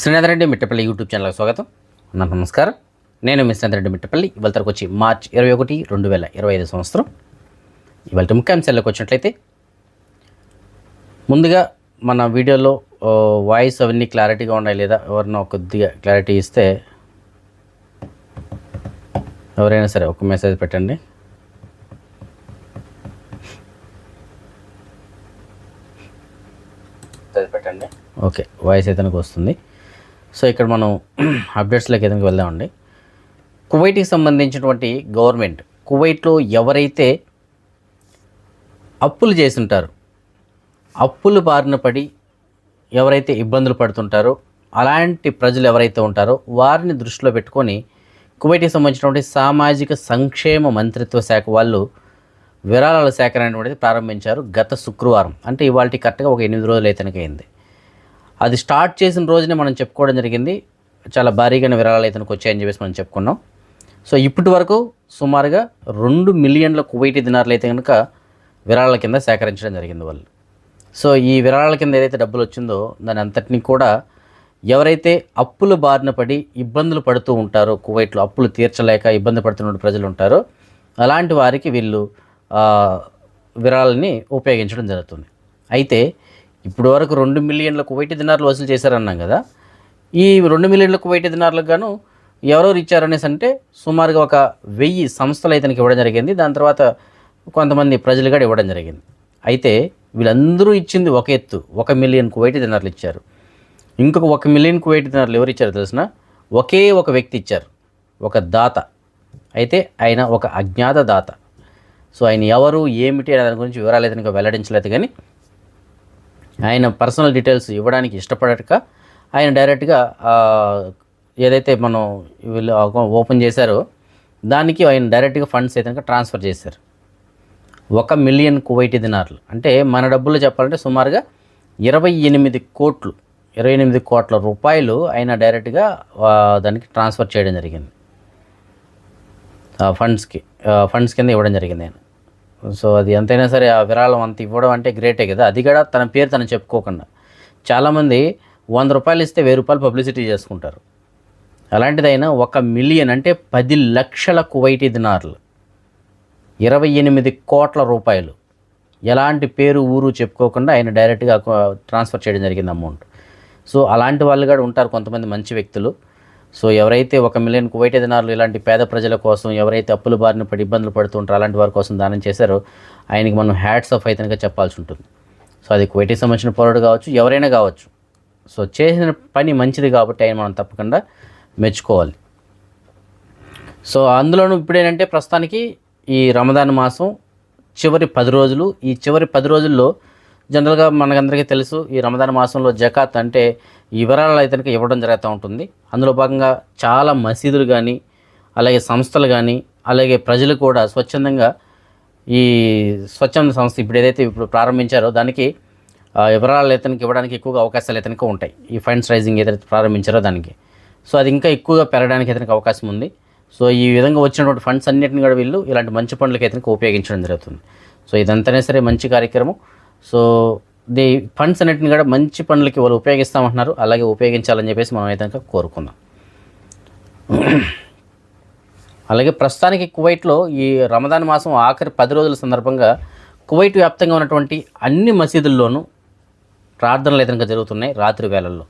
Srinath Reddy Mittapalli YouTube ఛానల్కి స్వాగతం. నా నమస్కారం. నేను మీ శ్రీనాథ్ రెడ్డి మిట్టపల్లి. ఇవాళ తరకు వచ్చి మార్చ్ ఇరవై ఒకటి రెండు వేల ఇరవై ఐదు సంవత్సరం. ఇవాళ ముఖ్యాంశాల్లోకి వచ్చినట్లయితే ముందుగా మన వీడియోలో వాయిస్ అవన్నీ క్లారిటీగా ఉన్నాయి లేదా? ఎవరినో కొద్దిగా క్లారిటీ ఇస్తే ఎవరైనా సరే ఒక మెసేజ్ పెట్టండి. పెట్టండి. ఓకే వాయిస్ అయితే వస్తుంది. సో ఇక్కడ మనం అప్డేట్స్లోకి ఏదైనా వెళ్దామండి. కువైట్కి సంబంధించినటువంటి గవర్నమెంట్ కువైట్లో ఎవరైతే అప్పులు చేస్తుంటారు అప్పులు బారిన పడి ఎవరైతే ఇబ్బందులు పడుతుంటారో అలాంటి ప్రజలు ఎవరైతే ఉంటారో వారిని దృష్టిలో పెట్టుకొని కువైట్కి సంబంధించినటువంటి సామాజిక సంక్షేమ మంత్రిత్వ శాఖ వాళ్ళు విరాళాల సేకరణ అనేటువంటిది ప్రారంభించారు గత శుక్రవారం. అంటే ఇవాళ కరెక్ట్గా ఒక ఎనిమిది రోజులు అయితే అయింది. అది స్టార్ట్ చేసిన రోజునే మనం చెప్పుకోవడం జరిగింది. చాలా భారీగా విరాళాలు అయితే వచ్చాయని చెప్పేసి మనం చెప్పుకున్నాం. సో ఇప్పటి వరకు సుమారుగా రెండు మిలియన్ల కువైటీ దినార్లు అయితే కనుక విరాళాల కింద సేకరించడం జరిగింది వాళ్ళు. సో ఈ విరాళాల కింద ఏదైతే డబ్బులు వచ్చిందో దాని అంతటినీ కూడా ఎవరైతే అప్పుల బారిన పడి ఇబ్బందులు పడుతూ ఉంటారో కువైట్లో అప్పులు తీర్చలేక ఇబ్బంది పడుతున్న ప్రజలు ఉంటారో అలాంటి వారికి వీళ్ళు విరాళని ఉపయోగించడం జరుగుతుంది. అయితే ఇప్పుడు వరకు రెండు మిలియన్ల కువైటీ దినార్లు వసూలు చేశారన్నాం కదా. ఈ రెండు మిలియన్ల కువైటీ దినార్లకు గాను ఎవరెవరు ఇచ్చారనేసి అంటే సుమారుగా ఒక వెయ్యి సంస్థలు అయితే ఇవ్వడం జరిగింది. దాని తర్వాత కొంతమంది ప్రజలు కూడా ఇవ్వడం జరిగింది. అయితే వీళ్ళందరూ ఇచ్చింది ఒక ఎత్తు ఒక మిలియన్ కువైటీ దినార్లు ఇచ్చారు. ఇంకొక ఒక మిలియన్ కువైటీ దినార్లు ఎవరు ఇచ్చారు తెలిసిన ఒకే ఒక వ్యక్తి ఇచ్చారు ఒక దాత. అయితే ఆయన ఒక అజ్ఞాత దాత. సో ఆయన ఎవరు ఏమిటి అనే దాని గురించి వివరాలు అయితే ఇంకా వెల్లడించలేదు కానీ ఆయన పర్సనల్ డీటెయిల్స్ ఇవ్వడానికి ఇష్టపడక ఆయన డైరెక్ట్గా ఏదైతే మనం వీళ్ళు ఓపెన్ చేశారో దానికి ఆయన డైరెక్ట్గా ఫండ్స్ అయితే ట్రాన్స్ఫర్ చేశారు. ఒక మిలియన్ కువైటి దినార్లు. అంటే మన డబ్బులు చెప్పాలంటే సుమారుగా ఇరవై ఎనిమిది కోట్లు ఇరవై ఎనిమిది కోట్ల రూపాయలు ఆయన డైరెక్ట్గా దానికి ట్రాన్స్ఫర్ చేయడం జరిగింది. ఫండ్స్కి ఫండ్స్ కింద ఇవ్వడం జరిగింది ఆయన. సో అది ఎంతైనా సరే ఆ విరాళం అంత ఇవ్వడం అంటే గ్రేటే కదా. అది కూడా తన పేరు తను చెప్పుకోకుండా. చాలామంది వంద రూపాయలు ఇస్తే వెయ్యి రూపాయలు పబ్లిసిటీ చేసుకుంటారు. అలాంటిదైనా ఒక మిలియన్ అంటే పది లక్షల కువైటీ దినార్లు. ఇరవై ఎనిమిది కోట్ల రూపాయలు. ఎలాంటి పేరు ఊరు చెప్పుకోకుండా ఆయన డైరెక్ట్గా ట్రాన్స్ఫర్ చేయడం జరిగింది అమౌంట్ సో అలాంటి వాళ్ళు కూడా ఉంటారు కొంతమంది మంచి వ్యక్తులు. సో ఎవరైతే ఒక మిలియన్ కువైట్ దినార్లు ఇలాంటి పేద ప్రజల కోసం ఎవరైతే అప్పుల బారిన పడి ఇబ్బందులు పడుతుంటారో అలాంటి వారి కోసం దానం చేశారో ఆయనకి మనం హ్యాట్స్ ఆఫ్ అయితే చెప్పాల్సి ఉంటుంది. సో అది కువైట్కి సంబంధించిన పౌరుడు కావచ్చు ఎవరైనా కావచ్చు. సో చేసిన పని మంచిది కాబట్టి ఆయన మనం తప్పకుండా మెచ్చుకోవాలి. సో అందులోనూ ఇప్పుడు ఏంటంటే ప్రస్తుతానికి ఈ రమదాన్ మాసం చివరి పది రోజులు ఈ చివరి పది రోజుల్లో జనరల్గా మనకందరికీ తెలుసు ఈ రమదాన్ మాసంలో జకాత్ అంటే ఈ వివరాలు అయితే కనుక ఇవ్వడం జరుగుతూ ఉంటుంది. అందులో భాగంగా చాలా మసీదులు కానీ అలాగే సంస్థలు కానీ అలాగే ప్రజలు కూడా స్వచ్ఛందంగా ఈ స్వచ్ఛంద సంస్థ ఇప్పుడు ఏదైతే ఇప్పుడు ప్రారంభించారో దానికి ఆ, వివరాలు ఇతనికి ఇవ్వడానికి ఎక్కువగా అవకాశాలు ఇతనికి ఉంటాయి. ఈ ఫండ్స్ రైజింగ్ ఏదైతే ప్రారంభించారో దానికి. సో అది ఇంకా ఎక్కువగా పెరగడానికి ఇతనికి అవకాశం ఉంది. సో ఈ విధంగా వచ్చినటువంటి ఫండ్స్ అన్నిటిని కూడా వీళ్ళు ఇలాంటి మంచి పనులకి ఇతనికి ఉపయోగించడం జరుగుతుంది. సో ఇదంతానే సరే మంచి కార్యక్రమం. సో ది ఫండ్స్ అన్నింటిని కూడా మంచి పనులకి వాళ్ళు ఉపయోగిస్తామంటున్నారు. అలాగే ఉపయోగించాలని చెప్పేసి మనం అయితే కనుక కోరుకుందాం. అలాగే ప్రస్తుతానికి కువైట్లో ఈ రమదాన్ మాసం ఆఖరి పది రోజుల సందర్భంగా కువైట్ వ్యాప్తంగా ఉన్నటువంటి అన్ని మసీదుల్లోనూ ప్రార్థనలు అయితే జరుగుతున్నాయి రాత్రి వేళల్లో.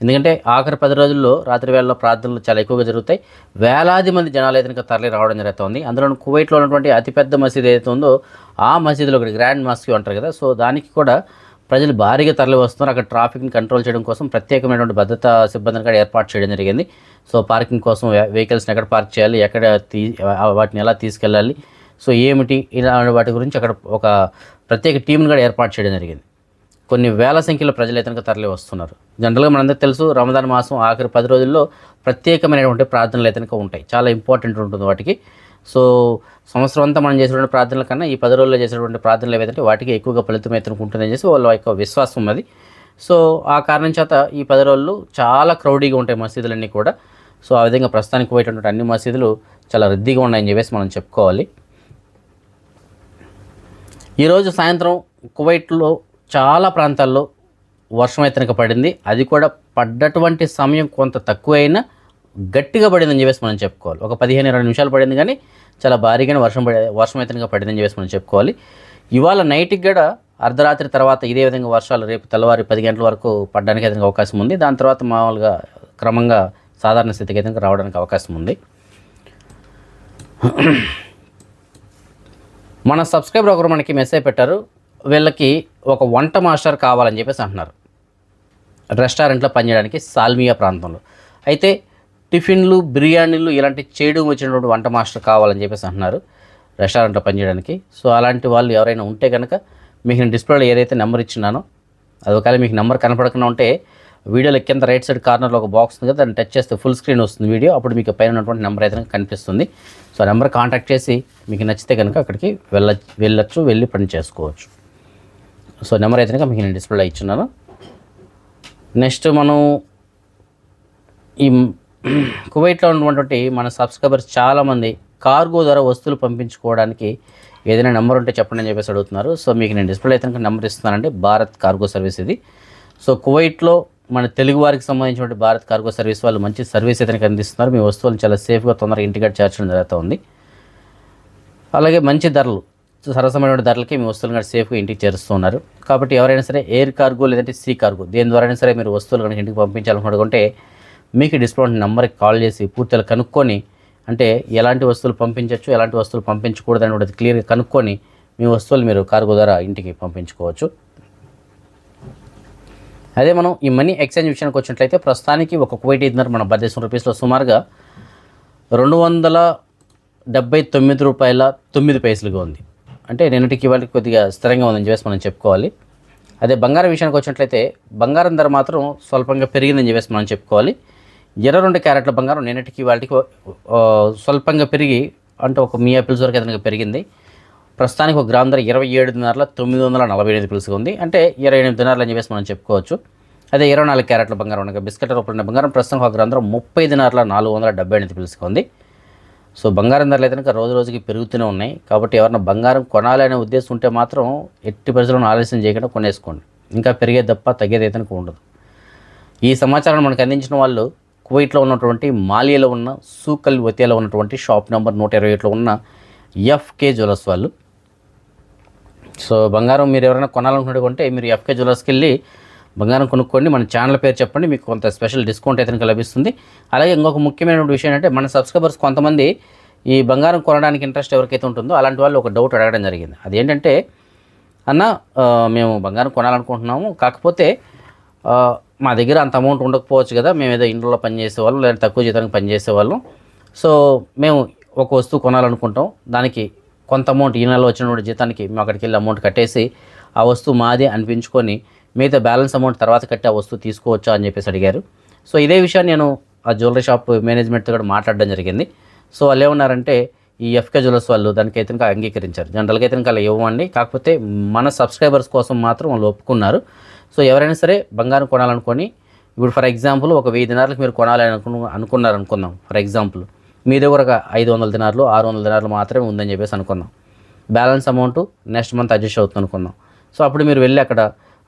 ఎందుకంటే ఆఖరి పది రోజుల్లో రాత్రి వేళల్లో ప్రార్థనలు చాలా ఎక్కువగా జరుగుతాయి. వేలాది మంది జనాలు అయితే కనుక తరలి రావడం జరుగుతుంది. అందులో కువైట్లో ఉన్నటువంటి అతిపెద్ద మసీద్ ఏదైతే ఉందో ఆ మసీదులో ఒకటి గ్రాండ్ మాస్క్ అంటారు కదా. సో దానికి కూడా ప్రజలు భారీగా తరలి వస్తున్నారు. అక్కడ ట్రాఫిక్ని కంట్రోల్ చేయడం కోసం ప్రత్యేకమైనటువంటి భద్రతా సిబ్బందిని కూడా ఏర్పాటు చేయడం జరిగింది. సో పార్కింగ్ కోసం వెహికల్స్ని ఎక్కడ పార్క్ చేయాలి ఎక్కడ తీ వాటిని ఎలా తీసుకెళ్ళాలి సో ఏమిటి ఇలా వాటి గురించి అక్కడ ఒక ప్రత్యేక టీంని కూడా ఏర్పాటు చేయడం జరిగింది. కొన్ని వేల సంఖ్యలో ప్రజలు ఇతనికి తరలి వస్తున్నారు. జనరల్గా మనందరికీ తెలుసు రమదాన్ మాసం ఆఖరి పది రోజుల్లో ప్రత్యేకమైనటువంటి ప్రార్థనలు ఇతనికి ఉంటాయి. చాలా ఇంపార్టెంట్ ఉంటుంది వాటికి. సో సంవత్సరం అంతా మనం చేసేటువంటి ప్రార్థనల కన్నా ఈ పది రోజుల్లో చేసేటువంటి ప్రార్థనలు ఏవైతే వాటికి ఎక్కువగా ఫలితం అయితే ఉంటుందని చెప్పి వాళ్ళ యొక్క విశ్వాసం ఉన్నది. సో ఆ కారణం చేత ఈ పది రోజులు చాలా క్రౌడీగా ఉంటాయి మసీదులన్నీ కూడా. సో ఆ విధంగా ప్రస్తుతానికి పోయేటటువంటి అన్ని మసీదులు చాలా రద్దీగా ఉన్నాయని చెప్పేసి మనం చెప్పుకోవాలి. ఈరోజు సాయంత్రం కువైట్లో చాలా ప్రాంతాల్లో వర్షం అయితే పడింది. అది కూడా పడ్డటువంటి సమయం కొంత తక్కువైనా గట్టిగా పడిందని చెప్పేసి మనం చెప్పుకోవాలి. ఒక పదిహేను ఇరవై నిమిషాలు పడింది కానీ చాలా భారీగానే వర్షం పడే వర్షం అయితే పడిందని చెప్పేసి మనం చెప్పుకోవాలి. ఇవాళ నైట్కి కూడా అర్ధరాత్రి తర్వాత ఇదే విధంగా వర్షాలు రేపు తెల్లవారి పది గంటల వరకు పడడానికి అయితే అవకాశం ఉంది. దాని తర్వాత మామూలుగా క్రమంగా సాధారణ స్థితికి అయితే రావడానికి అవకాశం ఉంది. మన సబ్స్క్రైబర్ ఒకరు మనకి మెసేజ్ పెట్టారు. వీళ్ళకి ఒక వంట మాస్టర్ కావాలని చెప్పేసి అంటున్నారు. రెస్టారెంట్లో పనిచేయడానికి సాల్మియా ప్రాంతంలో. అయితే టిఫిన్లు బిర్యానీలు ఇలాంటి చేయడం వచ్చినటువంటి వంట మాస్టర్ కావాలని చెప్పేసి అంటున్నారు రెస్టారెంట్లో పనిచేయడానికి. సో అలాంటి వాళ్ళు ఎవరైనా ఉంటే కనుక మీకు నేను డిస్ప్లేలో ఏదైతే నెంబర్ ఇచ్చినానో అది ఒకవేళ మీకు నెంబర్ కనపడకుండా ఉంటే వీడియోలో కింద రైట్ సైడ్ కార్నర్లో ఒక బాక్స్ ఉంది కదా దాన్ని టచ్ చేస్తే ఫుల్ స్క్రీన్ వస్తుంది వీడియో. అప్పుడు మీకు పైన ఉన్నటువంటి నెంబర్ అయితే కనిపిస్తుంది. సో నెంబర్ కాంటాక్ట్ చేసి మీకు నచ్చితే కనుక అక్కడికి వెళ్ళ వెళ్ళొచ్చు వెళ్ళి పని చేసుకోవచ్చు. సో నెంబర్ అయితే మీకు నేను డిస్ప్లేలో ఇచ్చున్నాను. నెక్స్ట్ మనం ఈ కువైట్లో ఉన్నటువంటి మన సబ్స్క్రైబర్స్ చాలామంది కార్గో ద్వారా వస్తువులు పంపించుకోవడానికి ఏదైనా నెంబర్ ఉంటే చెప్పండి అని చెప్పేసి అడుగుతున్నారు. సో మీకు నేను డిస్ప్లే అయితే నెంబర్ ఇస్తున్నానండి. భారత్ కార్గో సర్వీస్ ఇది. సో కువైట్లో మన తెలుగు వారికి సంబంధించినటువంటి భారత్ కార్గో సర్వీస్ వాళ్ళు మంచి సర్వీస్ అయితే అందిస్తున్నారు. మీ వస్తువులు చాలా సేఫ్గా తొందరగా ఇంటిగ్రేట్ చేర్చడం జరుగుతుంది అలాగే మంచి ధరలు. సరసమైన ధరలకి మీ వస్తువులు కనుక సేఫ్గా ఇంటికి చేరుస్తున్నారు. కాబట్టి ఎవరైనా సరే ఎయిర్ కార్గో లేదంటే సీ కార్గో దేని ద్వారా సరే మీరు వస్తువులు కనుక ఇంటికి పంపించాలనుకుంటే మీకు డిస్కౌంట్ నెంబర్కి కాల్ చేసి పూర్తిగా కనుక్కొని అంటే ఎలాంటి వస్తువులు పంపించవచ్చు ఎలాంటి వస్తువులు పంపించకూడదు కూడా క్లియర్గా కనుక్కొని మీ వస్తువులు మీరు కార్గో ద్వారా ఇంటికి పంపించుకోవచ్చు. అదే మనం ఈ మనీ ఎక్స్చేంజ్ విషయానికి వచ్చినట్లయితే ప్రస్తుతానికి ఒక కువైట్ ఇద్దరు మన భారతదేశం రూపీస్లో సుమారుగా రెండు వందల డెబ్బై తొమ్మిది రూపాయల తొమ్మిది పైసలుగా ఉంది. అంటే నిన్నటికి వాళ్ళకి కొద్దిగా స్థిరంగా ఉందని చెప్పేసి మనం చెప్పుకోవాలి. అదే బంగారం విషయానికి వచ్చినట్లయితే బంగారం ధర మాత్రం స్వల్పంగా పెరిగిందని చెప్పేసి మనం చెప్పుకోవాలి. ఇరవై రెండు క్యారెట్ల బంగారం నిన్నటికి వాళ్ళకి స్వల్పంగా పెరిగి అంటే ఒక మీ పిల్స్ వరకు ఏదైనా పెరిగింది. ప్రస్తుతానికి ఒక గ్రామ్ ధర ఇరవై ఏడున్నరల తొమ్మిది వందల నలభై ఎనిమిది పిలుసుగా ఉంది. అంటే ఇరవై ఎనిమిది దినార్లు అని చెప్పేసి మనం చెప్పుకోవచ్చు. అదే ఇరవై నాలుగు క్యారెట్ల బంగారం ఉండగా బిస్కెట్ రూపంలో బంగారం ప్రస్తుతం ఒక గ్రామ్ ధర ముప్పై దినారుల నాలుగు వందల డెబ్బై ఎనిమిది పిలుసుగా ఉంది. సో బంగారం ధరలు అయితే కనుక రోజు రోజుకి పెరుగుతూనే ఉన్నాయి. కాబట్టి ఎవరైనా బంగారం కొనాలనే ఉద్దేశం ఉంటే మాత్రం ఎట్టి పరిస్థితులను ఆలస్యం చేయకుండా కొనేసుకోండి. ఇంకా పెరిగే తప్ప తగ్గేది అయితే ఉండదు. ఈ సమాచారాన్ని మనకు అందించిన వాళ్ళు కువైట్లో ఉన్నటువంటి మాలియాలో ఉన్న సూకల్ వతియాలో ఉన్నటువంటి షాప్ నెంబర్ నూట ఇరవై ఏట్లో ఉన్న ఎఫ్కే జ్యువెలర్స్ వాళ్ళు. సో బంగారం మీరు ఎవరైనా కొనాలనుకుంటే మీరు ఎఫ్కే జ్యువెలర్స్కి వెళ్ళి బంగారం కొనుక్కోండి. మన ఛానల్ పేరు చెప్పండి. మీకు కొంత స్పెషల్ డిస్కౌంట్ అయితే లభిస్తుంది. అలాగే ఇంకొక ముఖ్యమైన విషయం ఏంటంటే మన సబ్స్క్రైబర్స్ కొంతమంది ఈ బంగారం కొనడానికి ఇంట్రెస్ట్ ఎవరికైతే ఉంటుందో అలాంటి వాళ్ళు ఒక డౌట్ అడగడం జరిగింది. అదేంటంటే అన్న మేము బంగారం కొనాలనుకుంటున్నాము. కాకపోతే మా దగ్గర అంత అమౌంట్ ఉండకపోవచ్చు కదా. మేము ఏదో ఇంట్లో పనిచేసే వాళ్ళు లేదా తక్కువ జీతానికి పనిచేసే వాళ్ళం సో మేము ఒక వస్తువు కొనాలనుకుంటాం. దానికి కొంత అమౌంట్ ఈ నెలలో వచ్చిన జీతానికి మేము అక్కడికి వెళ్ళి అమౌంట్ కట్టేసి ఆ వస్తువు మాదే అనిపించుకొని మిగతా బ్యాలెన్స్ అమౌంట్ తర్వాత కట్టి ఆ వస్తువు తీసుకోవచ్చా అని చెప్పేసి అడిగారు. సో ఇదే విషయాన్ని నేను ఆ జ్యువెలరీ షాప్ మేనేజ్మెంట్తో కూడా మాట్లాడడం జరిగింది. సో వాళ్ళు ఏమన్నారంటే ఈ ఎఫ్కే జ్యువెలర్స్ వాళ్ళు దానికైతే ఇంకా అంగీకరించారు. జనరల్గా అయితే ఇంకా అలా ఇవ్వండి కాకపోతే మన సబ్స్క్రైబర్స్ కోసం మాత్రం వాళ్ళు ఒప్పుకున్నారు. సో ఎవరైనా సరే బంగారం కొనాలనుకొని ఇప్పుడు ఫర్ ఎగ్జాంపుల్ ఒక వెయ్యి దినార్లకు మీరు కొనాలని అనుకు అనుకున్నారు అనుకుందాం. ఫర్ ఎగ్జాంపుల్ మీ దగ్గర ఒక ఐదు వందల దినార్లు ఆరు వందల దినార్లు మాత్రమే ఉందని చెప్పేసి అనుకుందాం. Balance amount next month adjust అవుతుంది అనుకుందాం. సో అప్పుడు మీరు వెళ్ళి అక్కడ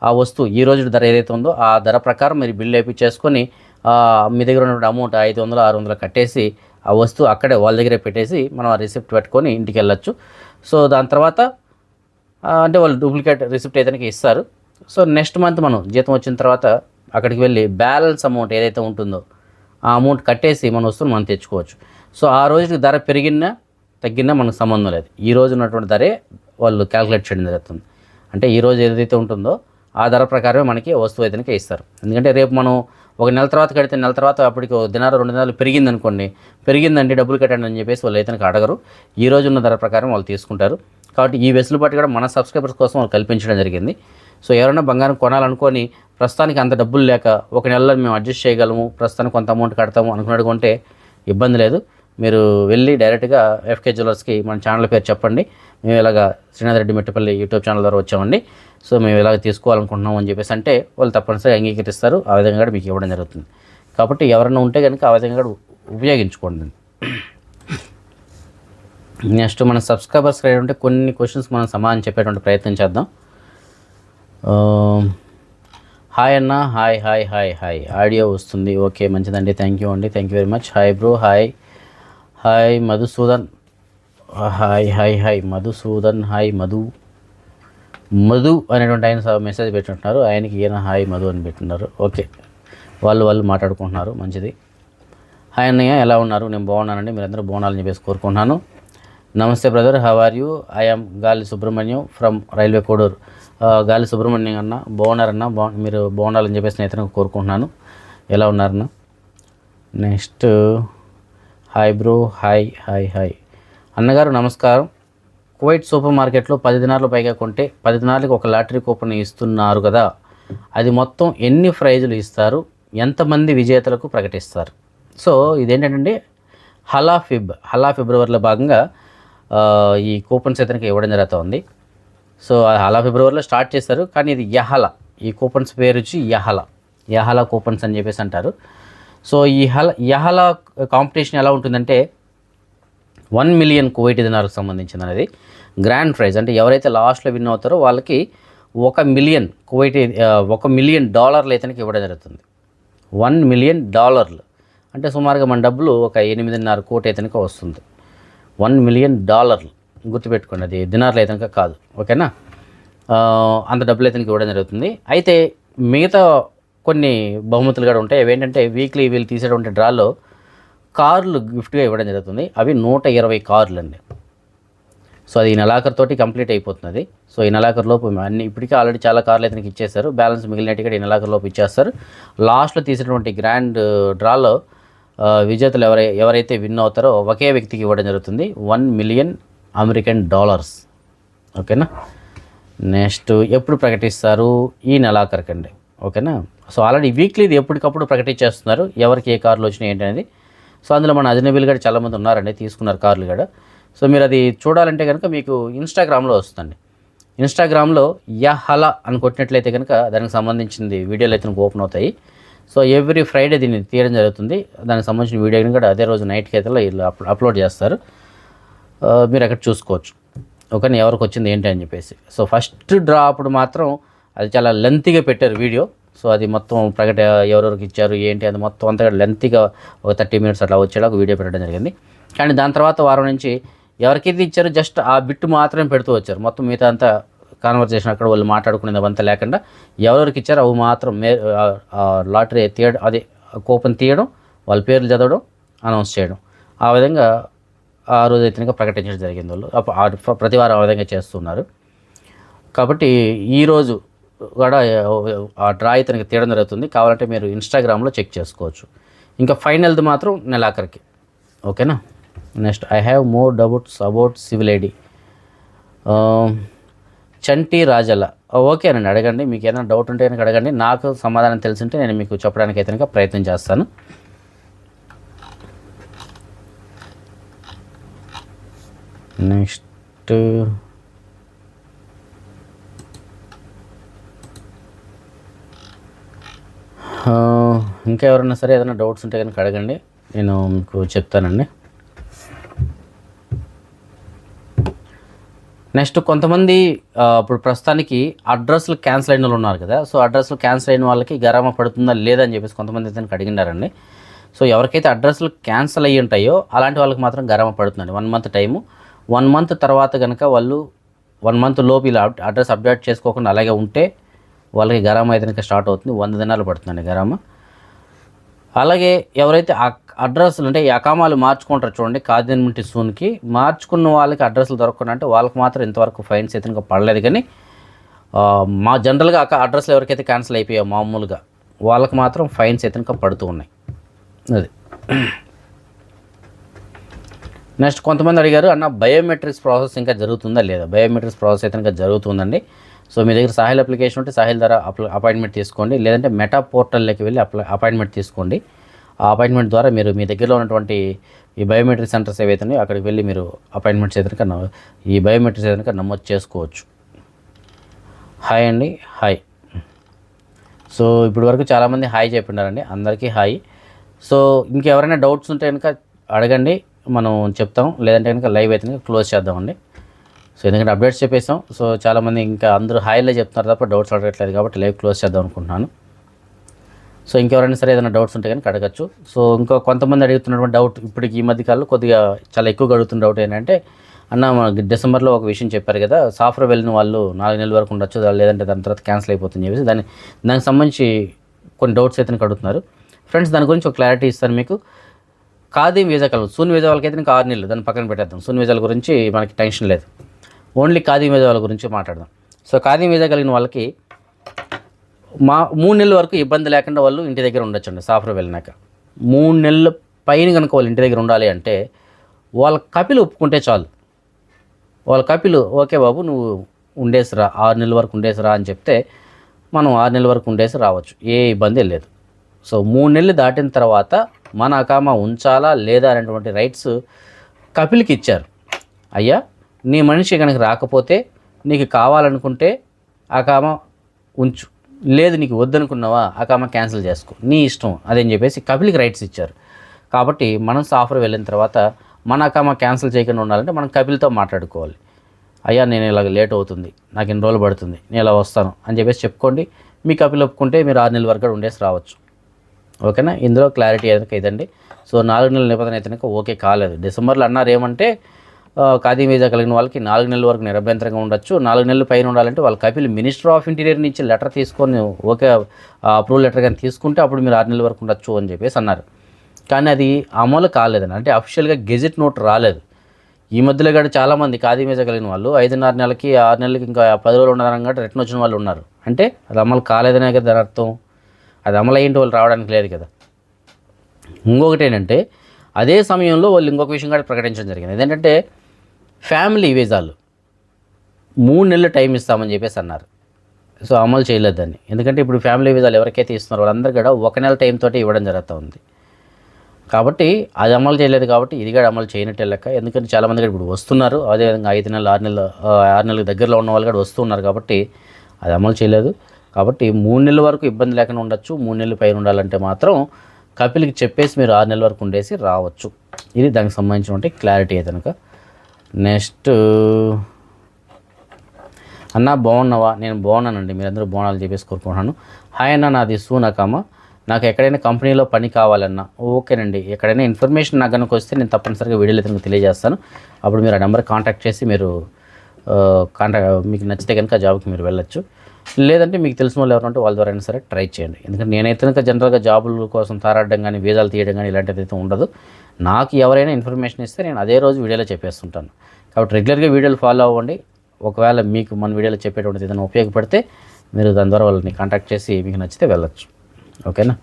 ఆ వస్తువు ఈ రోజు ధర ఏదైతే ఉందో ఆ ధర ప్రకారం మీరు బిల్ వేపించేసుకొని మీ దగ్గర ఉన్నటువంటి అమౌంట్ ఐదు వందలు ఆరు వందలు కట్టేసి ఆ వస్తువు అక్కడే వాళ్ళ దగ్గరే పెట్టేసి మనం ఆ రిసిప్ట్ పెట్టుకొని ఇంటికి వెళ్ళొచ్చు. సో దాని తర్వాత అంటే వాళ్ళు డూప్లికేట్ రిసిప్ట్ ఏదైనా ఇస్తారు. సో నెక్స్ట్ మంత్ మనం జీతం వచ్చిన తర్వాత అక్కడికి వెళ్ళి బ్యాలెన్స్ అమౌంట్ ఏదైతే ఉంటుందో ఆ అమౌంట్ కట్టేసి మన వస్తువును మనం తెచ్చుకోవచ్చు. సో ఆ రోజుకి ధర పెరిగినా తగ్గినా మనకు సంబంధం లేదు. ఈ రోజు ఉన్నటువంటి ధరే వాళ్ళు క్యాలిక్యులేట్ చేయడం జరుగుతుంది. అంటే ఈ రోజు ఏదైతే ఉంటుందో ఆ ధర ప్రకారమే మనకి వస్తువు అయితే ఇస్తారు. ఎందుకంటే రేపు మనం ఒక నెల తర్వాత కడితే నెల తర్వాత అప్పటికి ఒక దినాలు రెండు దినాలు పెరిగింది అనుకోండి పెరిగిందండి డబ్బులు కట్టండి అని చెప్పేసి వాళ్ళు అయితే అడగరు. ఈ రోజు ఉన్న ధర ప్రకారం వాళ్ళు తీసుకుంటారు. కాబట్టి ఈ వెసులుబాటు కూడా మన సబ్స్క్రైబర్స్ కోసం వాళ్ళు కల్పించడం జరిగింది. సో ఎవరైనా బంగారం కొనాలనుకొని ప్రస్తుతానికి అంత డబ్బులు లేక ఒక నెలలో మేము అడ్జస్ట్ చేయగలము ప్రస్తుతానికి కొంత అమౌంట్ కడతాము అనుకున్నట్టుకుంటే ఇబ్బంది లేదు. మీరు వెళ్ళి డైరెక్ట్గా ఎఫ్కే జ్యువెలర్స్కి మన ఛానల్ పేరు చెప్పండి. మేము ఇలాగ శ్రీనాథ్ రెడ్డి మెట్టపల్లి యూట్యూబ్ ఛానల్ ద్వారా వచ్చామండి. సో మేము ఇలాగ తీసుకోవాలనుకుంటున్నాం అని చెప్పేసి అంటే వాళ్ళు తప్పనిసరిగా అంగీకరిస్తారు. ఆ విధంగా కూడా మీకు ఇవ్వడం జరుగుతుంది. కాబట్టి ఎవరైనా ఉంటే కనుక ఆ విధంగా కూడా ఉపయోగించుకోండి. నెక్స్ట్ మన సబ్స్క్రైబర్స్ ఉంటే కొన్ని క్వశ్చన్స్ మనం సమాధానం చెప్పేటువంటి ప్రయత్నం చేద్దాం. హాయ్ అన్న hi hi hi hi audio వస్తుంది. ఓకే మంచిదండి. థ్యాంక్ యూ అండి. Thank you very much hi bro hi hi Madhusudan. Hi hi hi. Madhusudan hi Madhu. Madhu అనేటువంటి ఆయన స- మెసేజ్ పెట్టుకుంటున్నారు. ఆయనకి ఈయన హాయ్ మధు అని పెట్టున్నారు. ఓకే. వాళ్ళు వాళ్ళు మాట్లాడుకుంటున్నారు. మంచిది. హాయ్ అన్నయ్య ఎలా ఉన్నారు? నేను బాగున్నానండి. మీరందరూ బాగున్నారని చెప్పేసి కోరుకుంటున్నాను. నమస్తే brother. How are you I'm Gali Subrahmanyam from railway Koduru గాలి సుబ్రహ్మణ్యం అన్న బాగున్నారన్న బా మీరు బాగుండాలని చెప్పేసి నేను ఇతను కోరుకుంటున్నాను. ఎలా ఉన్నారన్న? Next hi bro hi hi hi అన్నగారు నమస్కారం. కువైట్ సూపర్ మార్కెట్లో పది దినాలు పైగా కొంటే పది దినాలకి ఒక లాటరీ కూపన్ ఇస్తున్నారు కదా. అది మొత్తం ఎన్ని ప్రైజులు ఇస్తారు? ఎంతమంది విజేతలకు ప్రకటిస్తారు? సో ఇదేంటంటే హలా ఫిబ్ హలా ఫిబ్రవరిలో భాగంగా ఈ కూపన్స్ ఇతనికి ఇవ్వడం జరుగుతుంది. సో ఆ హలా ఫిబ్రవరిలో స్టార్ట్ చేస్తారు కానీ ఇది యహల. ఈ కూపన్స్ పేరు వచ్చి యహల. యహల కూపన్స్ అని చెప్పేసి అంటారు. సో ఈ హల యహల కాంపిటీషన్ ఎలా ఉంటుందంటే వన్ మిలియన్ కువైట్ దినాలకు సంబంధించింది అనేది గ్రాండ్ ప్రైజ్ అంటే ఎవరైతే లాస్ట్లో విన్ అవుతారో వాళ్ళకి ఒక మిలియన్ కువైట్ ఒక మిలియన్ డాలర్లు ఇతనికి ఇవ్వడం జరుగుతుంది. వన్ మిలియన్ డాలర్లు. అంటే సుమారుగా మన డబ్బులు ఒక ఎనిమిదిన్నర కోటి ఇతనికి వస్తుంది. వన్ మిలియన్ డాలర్లు. గుర్తుపెట్టుకోండి అది దినార్లు అయితే కాదు. ఓకేనా? అంత డబ్బులు ఇతనికి ఇవ్వడం జరుగుతుంది. అయితే మిగతా కొన్ని బహుమతులు కూడా ఉంటాయి. అవేంటంటే వీక్లీ వీళ్ళు తీసేటువంటి డ్రాలో కార్లు గిఫ్ట్గా ఇవ్వడం జరుగుతుంది. అవి నూట ఇరవై కార్లు అండి. సో అది ఈ నెలాఖరుతోటి కంప్లీట్ అయిపోతుంది సో ఈ నెలాఖరులోపు అన్ని ఇప్పటికే ఆల్రెడీ చాలా కార్లు అయితే ఇచ్చేస్తారు బ్యాలెన్స్ మిగిలినట్టు కూడా ఈ నెలాఖరులోపు ఇచ్చేస్తారు. లాస్ట్లో తీసినటువంటి గ్రాండ్ డ్రాలో uh, uh, విజేతలు ఎవరై ఎవరైతే విన్ అవుతారో ఒకే వ్యక్తికి ఇవ్వడం జరుగుతుంది. వన్ మిలియన్ అమెరికన్ డాలర్స్ ఓకేనా? నెక్స్ట్ ఎప్పుడు ప్రకటిస్తారు? ఈ నెలాఖరికండి. ఓకేనా? సో ఆల్రెడీ వీక్లీ ఇది ఎప్పటికప్పుడు ప్రకటించేస్తున్నారు. ఎవరికి ఏ కార్లు వచ్చినాయి ఏంటి అనేది సో అందులో మన అజనబీలు కూడా చాలామంది ఉన్నారండి తీసుకున్నారు కార్లు కూడా. సో మీరు అది చూడాలంటే కనుక మీకు ఇన్స్టాగ్రామ్లో వస్తుందండి. ఇన్స్టాగ్రామ్లో యహల అని కొట్టినట్లయితే కనుక దానికి సంబంధించింది వీడియోలు అయితే ఓపెన్ అవుతాయి. సో ఎవ్రీ ఫ్రైడే దీన్ని తీయడం జరుగుతుంది. దానికి సంబంధించిన వీడియోని కూడా అదే రోజు నైట్కి అయితే వీళ్ళు అప్లోడ్ చేస్తారు. మీరు అక్కడ చూసుకోవచ్చు. ఓకే ఎవరికి వచ్చింది ఏంటి అని చెప్పేసి. సో ఫస్ట్ డ్రా అప్పుడు మాత్రం అది చాలా లెంతీగా పెట్టారు వీడియో. సో అది మొత్తం ప్రకట ఎవరెవరికి ఇచ్చారు ఏంటి అది మొత్తం అంతా లెంతీగా ఒక థర్టీ మినిట్స్ అట్లా వచ్చేలా ఒక వీడియో పెట్టడం జరిగింది. కానీ దాని తర్వాత వారం నుంచి ఎవరికైతే ఇచ్చారో జస్ట్ ఆ బిట్ మాత్రమే పెడుతూ వచ్చారు. మొత్తం మిగతా అంతా కాన్వర్సేషన్ అక్కడ వాళ్ళు మాట్లాడుకునేది అవంతా లేకుండా ఎవరెవరికి ఇచ్చారో అవి మాత్రం మే లాటరీ తీయడం అదే కూపన్ తీయడం వాళ్ళ పేర్లు చదవడం అనౌన్స్ చేయడం. ఆ విధంగా ఆ రోజు అయితే ప్రకటించడం జరిగింది వాళ్ళు. ప్రతి వారం ఆ విధంగా చేస్తున్నారు. కాబట్టి ఈరోజు కూడా ఆ డ్రా ఇతనికి తీయడం జరుగుతుంది. కావాలంటే మీరు ఇన్స్టాగ్రామ్లో చెక్ చేసుకోవచ్చు. ఇంకా ఫైనల్ది మాత్రం నెలాఖరికి. ఓకేనా? Next I have more doubts about civil ID Chanti రాజల. ఓకేనండి అడగండి. మీకు ఏదైనా డౌట్ ఉంటే కనుక అడగండి. నాకు సమాధానం తెలిసింటే నేను మీకు చెప్పడానికి అయితే కనుక ప్రయత్నం చేస్తాను. నెక్స్ట్ ఇంకా ఎవరైనా సరే ఏదైనా డౌట్స్ ఉంటే కనుక అడగండి. నేను మీకు చెప్తానండి. నెక్స్ట్ కొంతమంది ఇప్పుడు ప్రస్తుతానికి అడ్రస్లు క్యాన్సిల్ అయిన వాళ్ళు ఉన్నారు కదా. సో అడ్రస్లు క్యాన్సిల్ అయిన వాళ్ళకి గరామ పడుతుందా లేదా అని చెప్పేసి కొంతమంది అయితే కనుక అడిగినారండి. సో ఎవరికైతే అడ్రస్లు క్యాన్సిల్ అయ్యి ఉంటాయో అలాంటి వాళ్ళకి మాత్రం గరామ పడుతుందండి. One month time. One month తర్వాత కనుక వాళ్ళు వన్ మంత్ లోపు ఇలా అడ్రస్ అప్డేట్ చేసుకోకుండా అలాగే ఉంటే వాళ్ళకి గరామ అయితే స్టార్ట్ అవుతుంది. వంద దినాలు పడుతుందండి గరామ. అలాగే ఎవరైతే అడ్రస్లు అంటే ఈ అకామాలు మార్చుకుంటారు చూడండి కాదినమిటి సూన్కి మార్చుకున్న వాళ్ళకి అడ్రస్లు దొరకకుండా అంటే వాళ్ళకి మాత్రం ఇంతవరకు ఫైన్స్ అయితే ఇంకా పడలేదు. కానీ మా జనరల్గా అక్క అడ్రస్లు ఎవరికైతే క్యాన్సిల్ అయిపోయాయో మామూలుగా వాళ్ళకి మాత్రం ఫైన్స్ అయితే ఇంకా పడుతూ ఉన్నాయి. అది. నెక్స్ట్ కొంతమంది అడిగారు అన్న బయోమెట్రిక్స్ ప్రాసెస్ ఇంకా జరుగుతుందా లేదా? బయోమెట్రిక్స్ ప్రాసెస్ అయితే ఇంకా జరుగుతుందండి. సో మీ దగ్గర సాహిల్ అప్లికేషన్ ఉంటే సాహిల్ ద్వారా అపాయింట్మెంట్ తీసుకోండి. లేదంటే మెటా పోర్టల్లోకి వెళ్ళి అపాయింట్మెంట్ తీసుకోండి. ఆ అపాయింట్మెంట్ ద్వారా మీరు మీ దగ్గరలో ఉన్నటువంటి ఈ బయోమెట్రిక్ సెంటర్స్ ఏవైతే ఉన్నాయో అక్కడికి వెళ్ళి మీరు అపాయింట్మెంట్స్ అయితే ఈ బయోమెట్రిక్స్ అయితే నమోదు చేసుకోవచ్చు. హాయ్ అండి. హాయ్. సో ఇప్పటి వరకు చాలామంది హాయ్ చెప్పినారండి. అందరికీ హాయ్. సో ఇంకెవరైనా డౌట్స్ ఉంటే కనుక అడగండి. మనం చెప్తాం. లేదంటే కనుక లైవ్ అయితే కనుక క్లోజ్ చేద్దామండి. సో ఎందుకంటే అప్డేట్స్ చెప్పేసాం సో చాలామంది ఇంకా అందరూ హాయిలో చెప్తున్నారు తప్ప డౌట్స్ అడగట్లేదు కాబట్టి లైవ్ క్లోజ్ చేద్దాం అనుకుంటున్నాను. సో ఇంకెవరైనా సరే ఏదైనా డౌట్స్ ఉంటే కనుక అడగచ్చు. సో ఇంకా కొంతమంది అడుగుతున్నటువంటి డౌట్ ఇప్పటికి ఈ మధ్య కాలంలో కొద్దిగా చాలా ఎక్కువగా అడుగుతున్న డౌట్ ఏంటంటే అన్న మన డిసెంబర్లో ఒక విషయం చెప్పారు కదా సాఫ్ట్వేర్ వెళ్ళిన వాళ్ళు నాలుగు నెలల వరకు ఉండొచ్చు లేదంటే దాని తర్వాత క్యాన్సిల్ అయిపోతుంది చెప్పేసి దాని దానికి సంబంధించి కొన్ని డౌట్స్ అయితే అడుగుతున్నారు. ఫ్రెండ్స్ దాని గురించి ఒక క్లారిటీ ఇస్తాను మీకు. కాదేం వీజా కలదు సూన్ వీజా వాళ్ళకైతే ఇంకా ఆరు నెలలు దాన్ని పక్కన పెట్టేద్దాం. సూన్ వీజాల గురించి మనకి టెన్షన్ లేదు. ఓన్లీ ఖాదీ మీద వాళ్ళ గురించి మాట్లాడదాం. సో ఖాదీ మీద కలిగిన వాళ్ళకి మా మూడు నెలల వరకు ఇబ్బంది లేకుండా వాళ్ళు ఇంటి దగ్గర ఉండొచ్చండి సాఫ్ట్వేర్ వెళ్ళినాక. మూడు నెలల పైన కనుక వాళ్ళు ఇంటి దగ్గర ఉండాలి అంటే వాళ్ళ కపిలు ఒప్పుకుంటే చాలు. వాళ్ళ కపిలు ఓకే బాబు నువ్వు ఉండేసిరా ఆరు నెలల వరకు ఉండేసిరా అని చెప్తే మనం ఆరు నెలల వరకు ఉండేసి రావచ్చు. ఏ ఇబ్బంది లేదు. సో మూడు నెలలు దాటిన తర్వాత మన అకామా ఉంచాలా లేదా అనేటువంటి రైట్స్ కపిల్కి ఇచ్చారు. అయ్యా నీ మనిషి కనుక రాకపోతే నీకు కావాలనుకుంటే ఆ కామ ఉంచు. లేదు నీకు వద్దనుకున్నావా అకామ క్యాన్సిల్ చేసుకో. నీ ఇష్టం అదని చెప్పేసి కపిల్కి రైట్స్ ఇచ్చారు. కాబట్టి మనం సాఫర్ వెళ్ళిన తర్వాత మన కామ క్యాన్సిల్ చేయకుండా ఉండాలంటే మనం కపిల్తో మాట్లాడుకోవాలి. అయ్యా నేను ఇలాగ లేట్ అవుతుంది నాకు ఎన్ని రోజులు పడుతుంది నేను ఇలా వస్తాను అని చెప్పేసి చెప్పుకోండి. మీ కపిల్ ఒప్పుకుంటే మీరు ఆరు నెలల వరకు ఉండేసి రావచ్చు. ఓకేనా? ఇందులో క్లారిటీ అయితే ఇదండి. సో నాలుగు నెలల నిబంధన అయితే ఓకే కాలేదు. డిసెంబర్లో అన్నారు ఏమంటే ఖాదీ వీజా కలిగిన వాళ్ళకి నాలుగు నెలల వరకు నిరభ్యంతరంగా ఉండొచ్చు. నాలుగు నెలల పైన ఉండాలంటే వాళ్ళ కపిల్ మినిస్టర్ ఆఫ్ ఇంటీరియర్ నుంచి లెటర్ తీసుకొని ఓకే అప్రూవల్ లెటర్ కానీ తీసుకుంటే అప్పుడు మీరు ఆరు నెలల వరకు ఉండొచ్చు అని చెప్పేసి అన్నారు. కానీ అది అమలు కాలేదని అంటే అఫీషియల్గా గెజెట్ నోట్ రాలేదు. ఈ మధ్యలో కూడా చాలామంది ఖాదీ మీద కలిగిన వాళ్ళు ఐదున్నర నెలలకి ఆరు నెలలకి ఇంకా పది రోజులు ఉన్నారని కూడా రిటర్న్ వచ్చిన వాళ్ళు ఉన్నారు. అంటే అది అమలు కాలేదనే కదా దాని అర్థం. అది అమలు అయ్యింటి వాళ్ళు రావడానికి లేదు కదా. ఇంకొకటి ఏంటంటే అదే సమయంలో వాళ్ళు ఇంకొక విషయం కూడా ప్రకటించడం జరిగింది. ఏంటంటే ఫ్యామిలీ వీజాలు మూడు నెలలు టైం ఇస్తామని చెప్పేసి అన్నారు. సో అమలు చేయలేదు దాన్ని. ఎందుకంటే ఇప్పుడు ఫ్యామిలీ వీజాలు ఎవరికైతే ఇస్తున్నారో వాళ్ళందరూ కూడా ఒక నెల టైం తోటి ఇవ్వడం జరుగుతూ ఉంది. కాబట్టి అది అమలు చేయలేదు కాబట్టి ఇది కూడా అమలు చేయనట్టే లెక్క. ఎందుకంటే చాలామంది కూడా ఇప్పుడు వస్తున్నారు. అదేవిధంగా ఐదు నెలలు ఆరు నెలలు ఆరు నెలల దగ్గరలో ఉన్న వాళ్ళు కూడా వస్తున్నారు కాబట్టి అది అమలు చేయలేదు. కాబట్టి మూడు నెలల వరకు ఇబ్బంది లేకుండా ఉండొచ్చు. మూడు నెలలు పైన ఉండాలంటే మాత్రం కపిల్కి చెప్పేసి మీరు ఆరు నెలల వరకు ఉండేసి రావచ్చు. ఇది దానికి సంబంధించినటువంటి క్లారిటీ అయితే కనుక. నెక్స్ట్. అన్న బాగున్నావా? నేను బాగున్నానండి. మీరందరూ బాగున్నాలని చెప్పేసి కోరుకుంటున్నాను. హాయ్ అన్న నాది సూనకమ్మ నాకు ఎక్కడైనా కంపెనీలో పని కావాలన్నా ఓకేనండి. ఎక్కడైనా ఇన్ఫర్మేషన్ నాకు కనుక వస్తే నేను తప్పనిసరిగా వీడియోలో ఇతనికి తెలియజేస్తాను. అప్పుడు మీరు ఆ నెంబర్ కాంటాక్ట్ చేసి మీరు కాంటాక్ట్ మీకు నచ్చితే కనుక జాబ్కి మీరు వెళ్ళొచ్చు. లేదంటే మీకు తెలిసిన వాళ్ళు ఎవరంటే వాళ్ళ ద్వారా అయినా సరే ట్రై చేయండి. ఎందుకంటే నేనైతే కనుక జనరల్గా జాబుల కోసం తారాడడం కానీ వీజాలు తీయడం కానీ ఇలాంటిది అయితే ఉండదు. నాకు ఎవరైనా ఇన్ఫర్మేషన్ ఇస్తే నేను అదే రోజు వీడియోలో చెప్పేస్తుంటాను. కాబట్టి రెగ్యులర్గా వీడియోలు ఫాలో అవ్వండి. ఒకవేళ మీకు మన వీడియోలో చెప్పేటువంటిది ఏదైనా ఉపయోగపడితే మీరు దాని ద్వారా వాళ్ళని కాంటాక్ట్ చేసి మీకు నచ్చితే వెళ్ళొచ్చు. ఓకేనా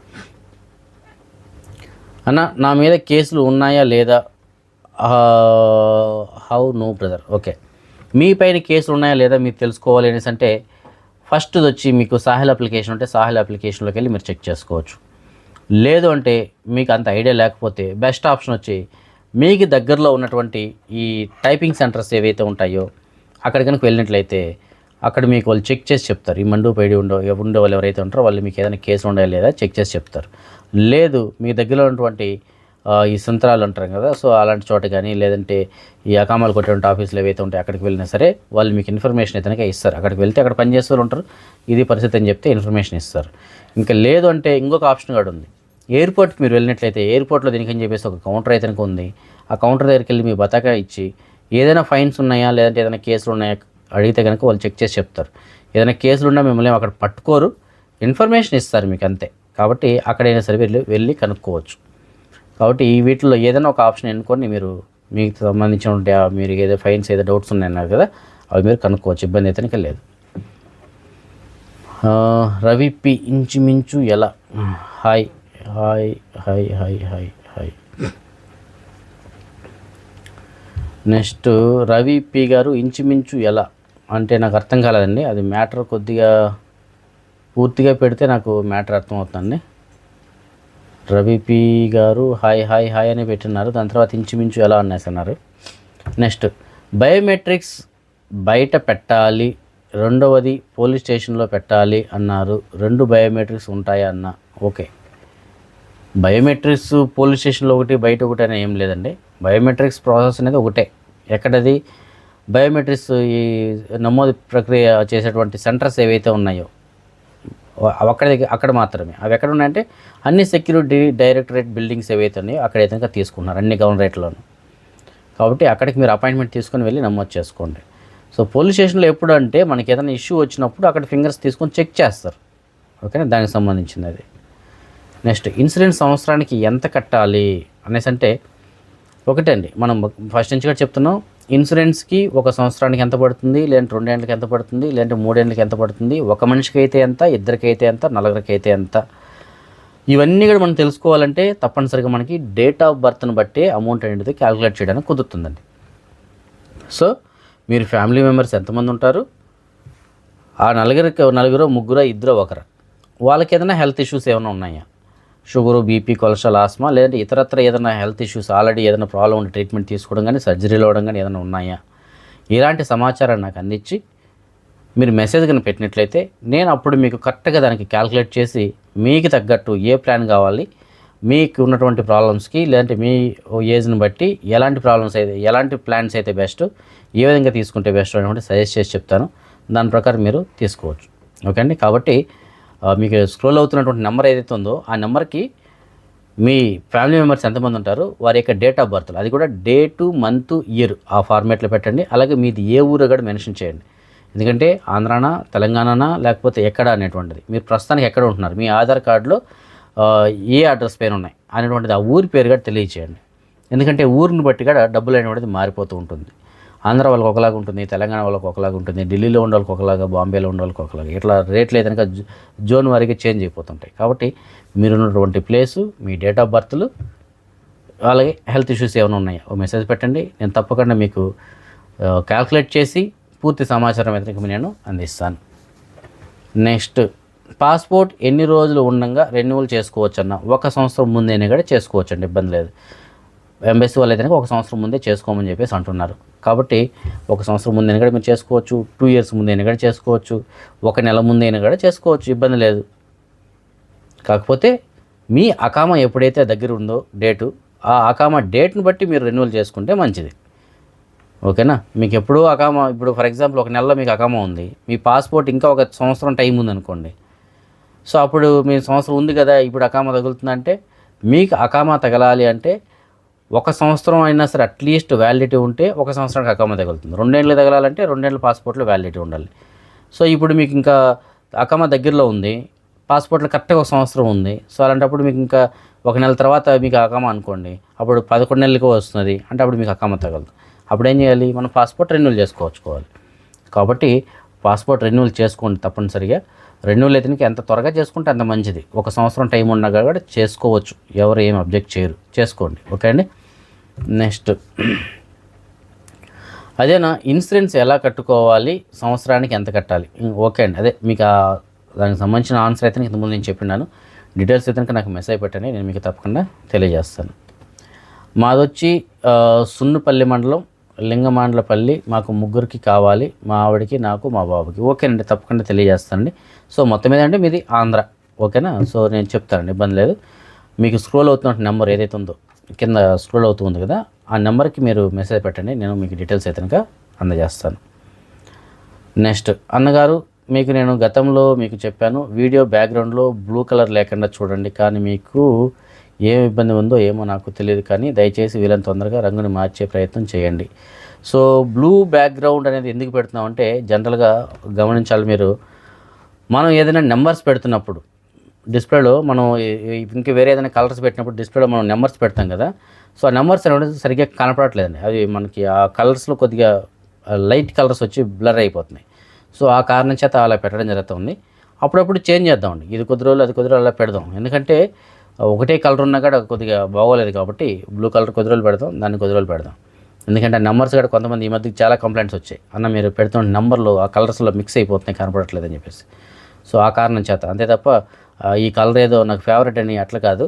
అన్న నా మీద కేసులు ఉన్నాయా లేదా? హౌ నో బ్రదర్ ఓకే మీ పైన కేసులు ఉన్నాయా లేదా మీరు తెలుసుకోవాలి అనేసి అంటే ఫస్ట్ది వచ్చి మీకు సాహిల్ అప్లికేషన్ ఉంటే సాహిల్ అప్లికేషన్లోకి వెళ్ళి మీరు చెక్ చేసుకోవచ్చు. లేదు అంటే మీకు అంత ఐడియా లేకపోతే బెస్ట్ ఆప్షన్ వచ్చి మీకు దగ్గరలో ఉన్నటువంటి ఈ టైపింగ్ సెంటర్స్ ఏవైతే ఉంటాయో అక్కడ కనుక వెళ్ళినట్లయితే అక్కడ మీకు వాళ్ళు చెక్ చేసి చెప్తారు. ఈ మండు పైడి ఉండో ఉండే వాళ్ళు ఎవరైతే ఉంటారో వాళ్ళు మీకు ఏదైనా కేసు ఉండాలి లేదా చెక్ చేసి చెప్తారు. లేదు మీ దగ్గరలో ఉన్నటువంటి ఈ సంతరాలు అంటారు కదా సో అలాంటి చోట కానీ లేదంటే ఈ అకామాలు కొట్టేటువంటి ఆఫీసులు ఏవైతే ఉంటాయి అక్కడికి వెళ్ళినా సరే వాళ్ళు మీకు ఇన్ఫర్మేషన్ అయితే ఇస్తారు. అక్కడికి వెళ్తే అక్కడ పనిచేసే వాళ్ళు ఉంటారు. ఇది పరిస్థితి అని చెప్తే ఇన్ఫర్మేషన్ ఇస్తారు. ఇంకా లేదు అంటే ఇంకొక ఆప్షన్ కూడా ఉంది. ఎయిర్పోర్ట్కి మీరు వెళ్ళినట్లయితే ఎయిర్పోర్ట్లో దీనికని చెప్పేసి ఒక కౌంటర్ అయితే ఉంది. ఆ కౌంటర్ దగ్గరికి వెళ్ళి మీ బతాకా ఇచ్చి ఏదైనా ఫైన్స్ ఉన్నాయా? లేదంటే ఏదైనా కేసులు ఉన్నాయా? అడిగితే కనుక వాళ్ళు చెక్ చేసి చెప్తారు. ఏదైనా కేసులు ఉన్నా మిమ్మల్ని అక్కడ పట్టుకోరు. ఇన్ఫర్మేషన్ ఇస్తారు మీకు అంతే. కాబట్టి అక్కడైనా సరే వెళ్ళి వెళ్ళి కనుక్కోవచ్చు. కాబట్టి ఈ వీటిలో ఏదైనా ఒక ఆప్షన్ ఎన్నుకొని మీరు మీకు సంబంధించిన మీరు ఏదో ఫైన్స్ ఏదో డౌట్స్ ఉన్నాయన్నారు కదా అవి మీరు కనుక్కోవచ్చు. ఇబ్బంది అయితే లేదు. రవి పి ఇంచుమించు ఎలా? Hi. Hi hi hi hi hi. Next Ravi P గారు ఇంచుమించు ఎలా? అంటే నాకు అర్థం కాలేదండి. అది మ్యాటర్ కొద్దిగా పూర్తిగా పెడితే నాకు మ్యాటర్ అర్థం అవుతుందండి రవి పి గారు హాయ్ హాయ్ హాయ్ అని పెట్టినారు. దాని తర్వాత ఇంచుమించు ఎలా అన్నారు. నెక్స్ట్ బయోమెట్రిక్స్ బయట పెట్టాలి రెండవది పోలీస్ స్టేషన్లో పెట్టాలి అన్నారు. రెండు బయోమెట్రిక్స్ ఉంటాయా అన్న? ఓకే. బయోమెట్రిక్స్ పోలీస్ స్టేషన్లో ఒకటి బయట ఒకటి అని ఏం లేదండి. బయోమెట్రిక్స్ ప్రాసెస్ అనేది ఒకటే. ఎక్కడది? బయోమెట్రిక్స్ ఈ నమోదు ప్రక్రియ చేసేటువంటి సెంటర్స్ ఏవైతే ఉన్నాయో అక్కడ దగ్గర అక్కడ మాత్రమే. అవి ఎక్కడ ఉన్నాయంటే అన్ని సెక్యూరిటీ డైరెక్టరేట్ బిల్డింగ్స్ ఏవైతే ఉన్నాయో అక్కడైతే ఏదైనా తీసుకున్నారు అన్ని గవర్నరేట్లోనూ కాబట్టి అక్కడికి మీరు అపాయింట్మెంట్ తీసుకొని వెళ్ళి నమోదు చేసుకోండి. సో పోలీస్ స్టేషన్లో ఎప్పుడు అంటే మనకి ఏదైనా ఇష్యూ వచ్చినప్పుడు అక్కడ ఫింగర్స్ తీసుకొని చెక్ చేస్తారు. ఓకేనా? దానికి సంబంధించింది అది నెక్స్ట్ ఇన్సూరెన్స్ సంవత్సరానికి ఎంత కట్టాలి? అనేసి అంటే ఒకటండి మనం ఫస్ట్ నుంచి కూడా చెప్తున్నాం ఇన్సూరెన్స్కి ఒక సంవత్సరానికి ఎంత పడుతుంది? లేదంటే రెండేళ్ళకి ఎంత పడుతుంది? లేదంటే మూడేళ్ళకి ఎంత పడుతుంది? ఒక మనిషికి అయితే ఎంత? ఇద్దరికైతే ఎంత? నలుగురికి అయితే ఎంత? ఇవన్నీ కూడా మనం తెలుసుకోవాలంటే తప్పనిసరిగా మనకి డేట్ ఆఫ్ బర్త్ని బట్టి అమౌంట్ అనేది క్యాలిక్యులేట్ చేయడానికి కుదురుతుందండి. సో మీరు ఫ్యామిలీ మెంబర్స్ ఎంతమంది ఉంటారు? ఆ నలుగురికి నలుగురు ముగ్గురు ఇద్దరు ఒకరు. వాళ్ళకి ఏదైనా హెల్త్ ఇష్యూస్ ఏమైనా ఉన్నాయా? షుగరు బీపీ కొలెస్ట్రాల్ ఆస్మా లేదంటే ఇతరత్ర ఏదైనా హెల్త్ ఇష్యూస్ ఆల్రెడీ ఏదైనా ప్రాబ్లం ఉంటే ట్రీట్మెంట్ తీసుకోవడం కానీ సర్జరీలు అవ్వడం కానీ ఏదైనా ఉన్నాయా? ఇలాంటి సమాచారాన్ని నాకు అందించి మీరు మెసేజ్ కనుక పెట్టినట్లయితే నేను అప్పుడు మీకు కరెక్ట్గా దానికి క్యాల్కులేట్ చేసి మీకు తగ్గట్టు ఏ ప్లాన్ కావాలి మీకు ఉన్నటువంటి ప్రాబ్లమ్స్కి లేదంటే మీ ఏజ్ని బట్టి ఎలాంటి ప్రాబ్లమ్స్ అయితే ఎలాంటి ప్లాన్స్ అయితే బెస్ట్ ఏ విధంగా తీసుకుంటే బెస్ట్ అనేటువంటి సజెస్ట్ చేసి చెప్తాను. దాని ప్రకారం మీరు తీసుకోవచ్చు. ఓకే అండి? కాబట్టి మీకు స్క్రోల్ అవుతున్నటువంటి నెంబర్ ఏదైతే ఉందో ఆ నెంబర్కి మీ ఫ్యామిలీ మెంబర్స్ ఎంతమంది ఉంటారు? వారి యొక్క డేట్ ఆఫ్ బర్త్ అది కూడా డేటు మంత్ ఇయర్ ఆ ఫార్మేట్లో పెట్టండి. అలాగే మీది ఏ ఊరు కూడా మెన్షన్ చేయండి. ఎందుకంటే ఆంధ్రానా తెలంగాణనా లేకపోతే ఎక్కడ అనేటువంటిది. మీరు ప్రస్తుతానికి ఎక్కడ ఉంటున్నారు? మీ ఆధార్ కార్డులో ఏ అడ్రస్ పైన ఉన్నాయి? అనేటువంటిది ఆ ఊరి పేరు కూడా తెలియచేయండి ఎందుకంటే ఊరిని బట్టి కూడా డబ్బులు అనేటువంటిది మారిపోతూ ఉంటుంది. ఆంధ్ర వాళ్ళకి ఒకలాగా ఉంటుంది తెలంగాణ వాళ్ళకి ఒకలాగా ఉంటుంది ఢిల్లీలో ఉండే వాళ్ళకి ఒకలాగా బాంబేలో ఉండే వాళ్ళకి ఒకలాగా. ఇట్లా రేట్లు అయితే జోన్ వారికి చేంజ్ అయిపోతుంటాయి. కాబట్టి మీరున్నటువంటి ప్లేసు మీ డేట్ ఆఫ్ బర్త్లు అలాగే హెల్త్ ఇష్యూస్ ఏమైనా ఉన్నాయా? ఓ మెసేజ్ పెట్టండి. నేను తప్పకుండా మీకు క్యాల్కులేట్ చేసి పూర్తి సమాచారం అయితే నేను అందిస్తాను. నెక్స్ట్ పాస్పోర్ట్ ఎన్ని రోజులు ఉండగా రెన్యువల్ చేసుకోవచ్చన్న ఒక సంవత్సరం ముందైనా కూడా చేసుకోవచ్చండి. ఇబ్బంది లేదు. ఎంబెస్సీ వాళ్ళు అయితే ఒక సంవత్సరం ముందే చేసుకోమని చెప్పేసి అంటున్నారు. కాబట్టి ఒక సంవత్సరం ముందైనా కూడా మీరు చేసుకోవచ్చు టూ ఇయర్స్ ముందైనా కూడా చేసుకోవచ్చు ఒక నెల ముందైనా కూడా చేసుకోవచ్చు ఇబ్బంది లేదు. కాకపోతే మీ అకామ ఎప్పుడైతే దగ్గర ఉందో డేటు ఆ అకామ డేట్ని బట్టి మీరు రెన్యువల్ చేసుకుంటే మంచిది. ఓకేనా? మీకు ఎప్పుడూ అకామ ఇప్పుడు ఫర్ ఎగ్జాంపుల్ ఒక నెలలో మీకు అకామ ఉంది. మీ పాస్పోర్ట్ ఇంకా ఒక సంవత్సరం టైం ఉందనుకోండి. సో అప్పుడు మీ సంవత్సరం ఉంది కదా ఇప్పుడు అకామ తగులుతుందంటే మీకు అకామ తగలాలి అంటే ఒక సంవత్సరం అయినా సరే అట్లీస్ట్ వ్యాలిడిటీ ఉంటే ఒక సంవత్సరానికి అకామా తగులుతుంది. రెండేళ్ళు తగలాలంటే రెండేళ్ళ పాస్పోర్ట్లో వ్యాలిడిటీ ఉండాలి. సో ఇప్పుడు మీకు ఇంకా అకామా దగ్గరలో ఉంది. పాస్పోర్ట్లో కరెక్ట్గా ఒక సంవత్సరం ఉంది. సో అలాంటప్పుడు మీకు ఇంకా ఒక నెల తర్వాత మీకు అకామా అనుకోండి. అప్పుడు పదకొండు నెలలకు వస్తుంది అంటే అప్పుడు మీకు అకామా తగలదు. అప్పుడు ఏం చేయాలి? మనం పాస్పోర్ట్ రెన్యూల్ చేసుకోవచ్చుకోవాలి కాబట్టి పాస్పోర్ట్ రెన్యువల్ చేసుకోండి తప్పనిసరిగా. రెన్యువల్ అయితే ఎంత త్వరగా చేసుకుంటే అంత మంచిది. ఒక సంవత్సరం టైం ఉన్నా కూడా చేసుకోవచ్చు. ఎవరు ఏం అబ్జెక్ట్ చేయరు. చేసుకోండి. ఓకే అండి? నెక్స్ట్. అదేనా? ఇన్సూరెన్స్ ఎలా కట్టుకోవాలి? సంవత్సరానికి ఎంత కట్టాలి? ఓకే అండి. అదే మీకు దానికి సంబంధించిన ఆన్సర్ అయితే ఇంతకుముందు నేను చెప్పినాను డీటెయిల్స్ అయితే నాకు మెసేజ్ పెట్టండి. నేను మీకు తప్పకుండా తెలియజేస్తాను. మాదొచ్చి సున్నుపల్లి మండలం లింగమాండ్లపల్లి మాకు ముగ్గురికి కావాలి మా ఆవిడకి నాకు మా బాబుకి. ఓకేనండి తప్పకుండా తెలియజేస్తానండి. సో మొత్తం మీద అంటే మీది ఆంధ్ర ఓకేనా? సో నేను చెప్తానండి ఇబ్బంది లేదు. మీకు స్క్రోల్ అవుతున్న నెంబర్ ఏదైతే ఉందో కింద స్క్రోల్ అవుతుంది కదా ఆ నెంబర్కి మీరు మెసేజ్ పెట్టండి నేను మీకు డీటెయిల్స్ అయితే అందజేస్తాను. నెక్స్ట్ అన్నగారు మీకు నేను గతంలో మీకు చెప్పాను వీడియో బ్యాక్గ్రౌండ్లో బ్లూ కలర్ లేకుండా చూడండి కానీ మీకు ఏం ఇబ్బంది ఉందో ఏమో నాకు తెలియదు కానీ దయచేసి వీళ్ళని తొందరగా రంగుని మార్చే ప్రయత్నం చేయండి. సో బ్లూ బ్యాక్గ్రౌండ్ అనేది ఎందుకు పెడుతున్నామంటే జనరల్గా గమనించాలి మీరు. మనం ఏదైనా నెంబర్స్ పెడుతున్నప్పుడు డిస్ప్లేలో మనం ఇంకా వేరే ఏదైనా కలర్స్ పెట్టినప్పుడు డిస్ప్లేలో మనం నెంబర్స్ పెడతాం కదా సో ఆ నెంబర్స్ అనేది సరిగ్గా కనపడట్లేదండి. అవి మనకి ఆ కలర్స్లో కొద్దిగా లైట్ కలర్స్ వచ్చి బ్లర్ అయిపోతున్నాయి. సో ఆ కారణం చేత అలా పెట్టడం జరుగుతుంది. అప్పుడప్పుడు చేంజ్ చేద్దామండి. ఇది కొద్ది రోజులు అది కొద్ది రోజులు అలా పెడదాం. ఎందుకంటే ఒకటే కలర్ ఉన్నా కూడా కొద్దిగా బాగోలేదు కాబట్టి బ్లూ కలర్ కొద్ది రోజులు పెడతాం దాన్ని కొద్ది రోజులు పెడదాం. ఎందుకంటే ఆ నెంబర్స్ కూడా కొంతమంది ఈ మధ్య చాలా కంప్లైంట్స్ వచ్చాయి. అన్న మీరు పెడుతున్న నెంబర్లు ఆ కలర్స్లో మిక్స్ అయిపోతున్నాయి కనపడట్లేదు అని చెప్పేసి. సో ఆ కారణం చేత అంతే తప్ప ఈ కలర్ ఏదో నాకు ఫేవరెట్ అని అట్లా కాదు.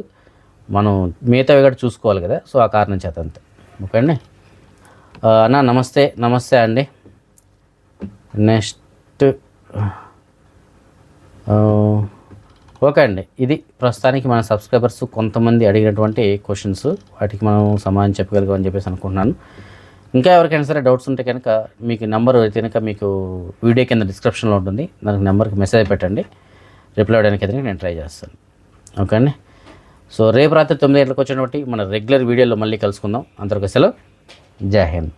మనం మిగతావి కూడా చూసుకోవాలి కదా సో ఆ కారణం చేత అంతే. ఓకే అండి? అన్న నమస్తే నమస్తే అండి. నెక్స్ట్ ఓకే అండి. ఇది ప్రస్తుతానికి మన సబ్స్క్రైబర్స్ కొంతమంది అడిగినటువంటి క్వశ్చన్స్. వాటికి మనం సమాధానం చెప్పగలిగామని చెప్పేసి అనుకుంటున్నాను. ఇంకా ఎవరికైనా సరే డౌట్స్ ఉంటే కనుక మీకు నెంబర్ అయితే కనుక మీకు వీడియో కింద డిస్క్రిప్షన్లో ఉంటుంది. దానికి నెంబర్కి మెసేజ్ పెట్టండి. రిప్లై అవ్వడానికి అయితే నేను ట్రై చేస్తాను. ఓకే అండి. సో రేపు రాత్రి తొమ్మిది గంటలకు వచ్చినటువంటి మన రెగ్యులర్ వీడియోలో మళ్ళీ కలుసుకుందాం. అంతవరకు సెలవు. జై హింద్.